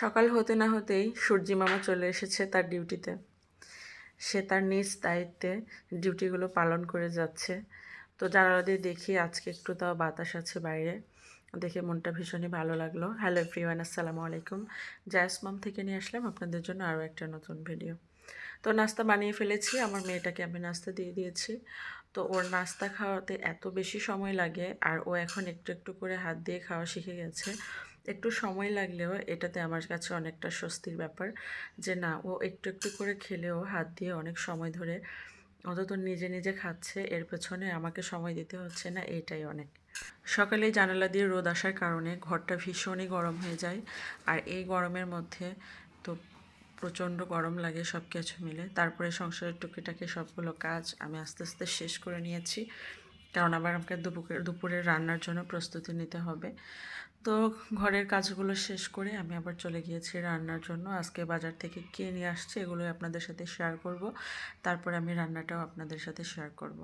সকাল হতে না হতেই সূর্যি মামা চলে এসেছে তার ডিউটিতে। সে তার নিজ দায়িত্বে ডিউটিগুলো পালন করে যাচ্ছে। তো জানালা দিয়ে দেখি আজকে একটু তাও বাতাস আছে বাইরে। দেখে মনটা ভীষণই ভালো লাগল। হ্যালো এভরিওয়ান, আসসালামু আলাইকুম। জায়াস মাম থেকে নিয়ে আসলাম আপনাদের জন্য আরও একটা নতুন ভিডিও। তো নাস্তা বানিয়ে ফেলেছি। আমার মেয়েটাকে আমি নাস্তা দিয়ে দিয়েছি। তো ওর নাস্তা খাওয়াতে এত বেশি সময় লাগে আর ও এখন একটু একটু করে হাত দিয়ে খাওয়া শিখে গেছে। একটু সময় লাগলেও এটাতে আমার কাছে অনেকটা স্বস্তির ব্যাপার যে না, ও একটু একটু করে খেলেও হাত দিয়ে অনেক সময় ধরে অন্তত নিজে নিজে খাচ্ছে, এর পেছনে আমাকে সময় দিতে হচ্ছে না এইটাই অনেক। সকালে জানালা দিয়ে রোদ আসার কারণে ঘরটা ভীষণই গরম হয়ে যায় আর এই গরমের মধ্যে তো প্রচণ্ড গরম লাগে সব কিছু মিলে। তারপরে সংসারের টুকিটাকি সবগুলো কাজ আমি আস্তে আস্তে শেষ করে নিয়েছি। কারণ আবার আমাকে দুপুরের দুপুরের রান্নার জন্য প্রস্তুতি নিতে হবে। তো ঘরের কাজগুলো শেষ করে আমি আবার চলে গিয়েছি রান্নার জন্য। আজকে বাজার থেকে কে নিয়ে আসছে এগুলোই আপনাদের সাথে শেয়ার করব। তারপরে আমি রান্নাটাও আপনাদের সাথে শেয়ার করব।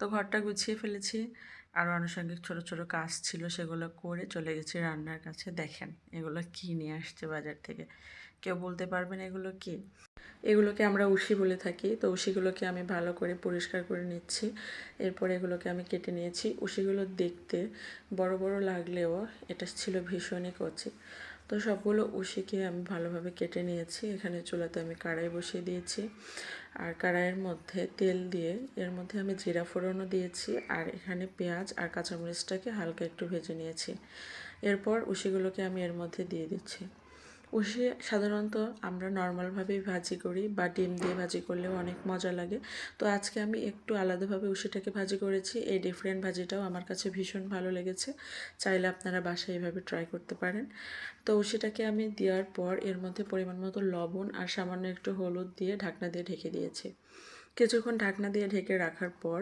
তো ঘরটা গুছিয়ে ফেলেছি। আরও আনুষঙ্গিক ছোট ছোট কাজ ছিল সেগুলো করে চলে গেছি রান্নার কাছে। দেখেন এগুলো কী নিয়ে আসছে বাজার থেকে। কেউ বলতে পারবেন এগুলো কি? এগুলোকে আমরা উশি বলে থাকি। তো উশিগুলোকে আমি ভালো করে পরিষ্কার করে নিচ্ছি। এরপর এগুলোকে আমি কেটে নিয়েছি। উশিগুলো দেখতে বড় বড় লাগলেও এটা ছিল ভীষণই কচি। তো সবগুলো উষিকে আমি ভালোভাবে কেটে নিয়েছি। এখানে চুলাতে আমি কড়াই বসিয়ে দিয়েছি। আর কড়াইয়ের মধ্যে তেল দিয়ে এর মধ্যে আমি জিরা ফোড়নও দিয়েছি আর এখানে পেঁয়াজ আর কাঁচামরিচটাকে হালকা একটু ভেজে নিয়েছি। এরপর উষিগুলোকে আমি এর মধ্যে দিয়ে দিচ্ছি। উষে সাধারণত আমরা নর্মালভাবেই ভাজি করি বা ডিম দিয়ে ভাজি করলেও অনেক মজা লাগে। তো আজকে আমি একটু আলাদাভাবে উষিটাকে ভাজি করেছি। এই ডিফারেন্ট ভাজিটাও আমার কাছে ভীষণ ভালো লেগেছে। চাইলে আপনারা বাসায় এইভাবে ট্রাই করতে পারেন। তো উষিটাকে আমি দেওয়ার পর এর মধ্যে পরিমাণ মতো লবণ আর সামান্য একটু হলুদ দিয়ে ঢাকনা দিয়ে ঢেকে দিয়েছি। কিছুক্ষণ ঢাকনা দিয়ে ঢেকে রাখার পর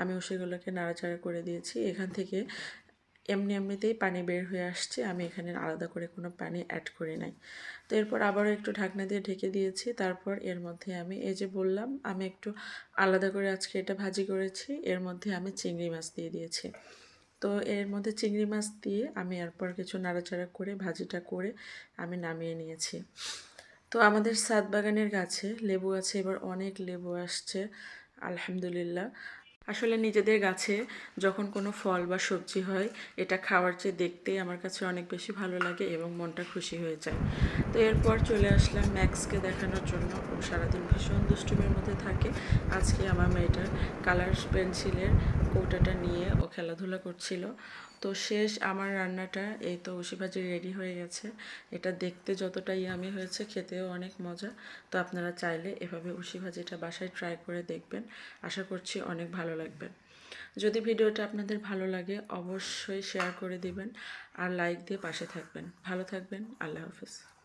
আমি উষিগুলোকে নাড়াচাড়া করে দিয়েছি। এখান থেকে এমনি এমনিতেই পানি বের হয়ে আসছে, আমি এখানে আলাদা করে কোনো পানি অ্যাড করি নাই। তো এরপর আবারও একটু ঢাকনা দিয়ে ঢেকে দিয়েছি, তারপর এর মধ্যে আমি, এই যে বললাম, আমি একটু আলাদা করে আজকে এটা ভাজি করেছি, এর মধ্যে আমি চিংড়ি মাছ দিয়ে দিয়েছি। তো এর মধ্যে চিংড়ি মাছ দিয়ে আমি এরপর কিছু নাড়াচাড়া করে, ভাজিটা করে আমি নামিয়ে নিয়েছি। তো আমাদের সাত বাগানের গাছে লেবু আছে, এবার অনেক লেবু আসছে, আলহামদুলিল্লাহ। আসলে নিজেদের গাছে যখন কোনো ফল বা সবজি হয়, এটা খাওয়ার চেয়ে দেখতে আমার কাছে অনেক বেশি ভালো লাগে এবং মনটা খুশি হয়ে যায়। তো এরপর চলে আসলাম ম্যাক্সকে দেখানোর জন্য ও সারাদিন ভীষণ দুষ্টুমের মধ্যে থাকে। আজকে আমার মেয়েটার কালার পেন্সিলের কৌটাটা নিয়ে ও খেলাধুলা করছিল। তো শেষ আমার রান্নাটা, এই তো উশি ভাজি রেডি হয়ে গেছে। এটা দেখতে যতটাই আমি হয়েছে, খেতেও অনেক মজা। তো আপনারা চাইলে এভাবে উশি ভাজিটা বাসায় ট্রাই করে দেখবেন। আশা করছি অনেক ভালো লাগবে। যদি ভিডিওটা আপনাদের ভালো লাগে, অবশ্যই শেয়ার করে দিবেন। আর লাইক দিয়ে পাশে থাকবেন। ভালো থাকবেন। আল্লাহ হাফিজ।